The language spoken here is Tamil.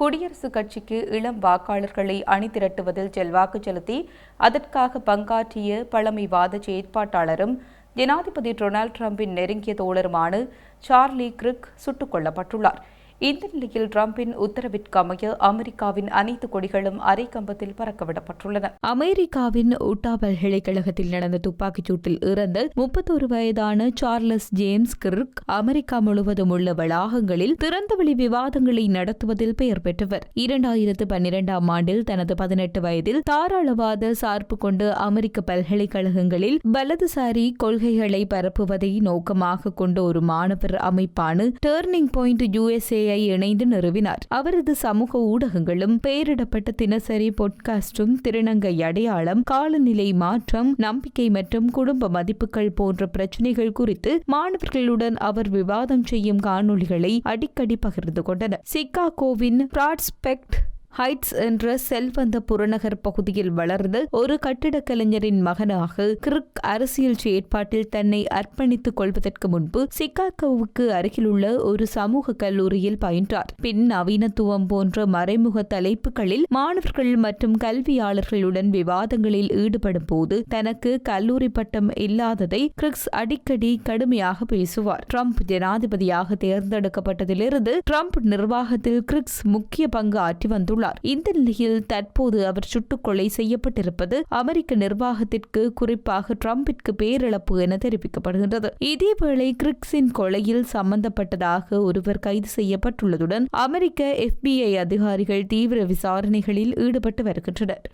குடியரசுக் கட்சிக்கு இளம் வாக்காளர்களை அணிதிரட்டுவதில் செல்வாக்கு செலுத்தி அதற்காக பங்காற்றிய பழமைவாத செயற்பாட்டாளரும் ஜனாதிபதி டொனால்ட் டிரம்பின் நெருங்கிய தோழருமான சார்லி கிரிக் சுட்டுக் கொல்லப்பட்டுள்ளார். இந்த நிலையில் டிரம்பின் உத்தரவிற்கமைய அமெரிக்காவின் அனைத்து கொடிகளும் அரை கம்பத்தில் பறக்கவிடப்பட்டுள்ளன. அமெரிக்காவின் உட்டா பல்கலைக்கழகத்தில் நடந்த துப்பாக்கிச் சூட்டில் இறந்த முப்பத்தொரு வயதான சார்லஸ் ஜேம்ஸ் கிர்க் அமெரிக்கா முழுவதும் உள்ள வளாகங்களில் திறந்தவெளி விவாதங்களை நடத்துவதில் பெயர் பெற்றவர். இரண்டாயிரத்து பன்னிரெண்டாம் ஆண்டில் தனது பதினெட்டு வயதில் தாராளவாத சார்பு கொண்டு அமெரிக்க பல்கலைக்கழகங்களில் வலதுசாரி கொள்கைகளை பரப்புவதை நோக்கமாக கொண்ட ஒரு மாணவர் அமைப்பான டேர்னிங் பாயிண்ட் யுஎஸ்ஏ ஐ இணைந்து நிறுவினார். அவரது சமூக ஊடகங்களும் பெயரிடப்பட்ட தினசரி பொட்காஸ்டும் திருநங்கை அடையாளம் காலநிலை மாற்றம் நம்பிக்கை மற்றும் குடும்ப மதிப்புகள் போன்ற பிரச்சினைகள் குறித்து மாணவர்களுடன் அவர் விவாதம் செய்யும் காணொளிகளை அடிக்கடி பகிர்ந்து கொண்டனர். சிகாகோவின் பிராட்ஸ்பெக்ட் ஹைட்ஸ் என்ற செல்வந்த புறநகர் பகுதியில் வளர்ந்த ஒரு கட்டிடக் கலைஞரின் மகனாக கிரிக் அரசியல் செயற்பாட்டில் தன்னை அர்ப்பணித்துக் கொள்வதற்கு முன்பு சிகாகோவுக்கு அருகிலுள்ள ஒரு சமூக கல்லூரியில் பயின்றார். பின் நவீனத்துவம் போன்ற மறைமுக தலைப்புகளில் மாணவர்கள் மற்றும் கல்வியாளர்களுடன் விவாதங்களில் ஈடுபடும் போது தனக்கு கல்லூரி பட்டம் இல்லாததை கிரிக்ஸ் அடிக்கடி கடுமையாக பேசுவார். ட்ரம்ப் ஜனாதிபதியாக தேர்ந்தெடுக்கப்பட்டதிலிருந்து ட்ரம்ப் நிர்வாகத்தில் கிரிக்ஸ் முக்கிய பங்கு ஆற்றி வந்துள்ளார் வந்துள்ளார் இந்த நிலையில் தற்போது அவர் சுட்டுக்கொலை செய்யப்பட்டிருப்பது அமெரிக்க நிர்வாகத்திற்கு குறிப்பாக டிரம்பிற்கு பேரிழப்பு என தெரிவிக்கப்படுகின்றது. இதேவேளை கிரிக்ஸின் கொலையில் சம்பந்தப்பட்டதாக ஒருவர் கைது செய்யப்பட்டுள்ளதுடன் அமெரிக்க எஃபிஐ அதிகாரிகள் தீவிர விசாரணைகளில் ஈடுபட்டு வருகின்றனர்.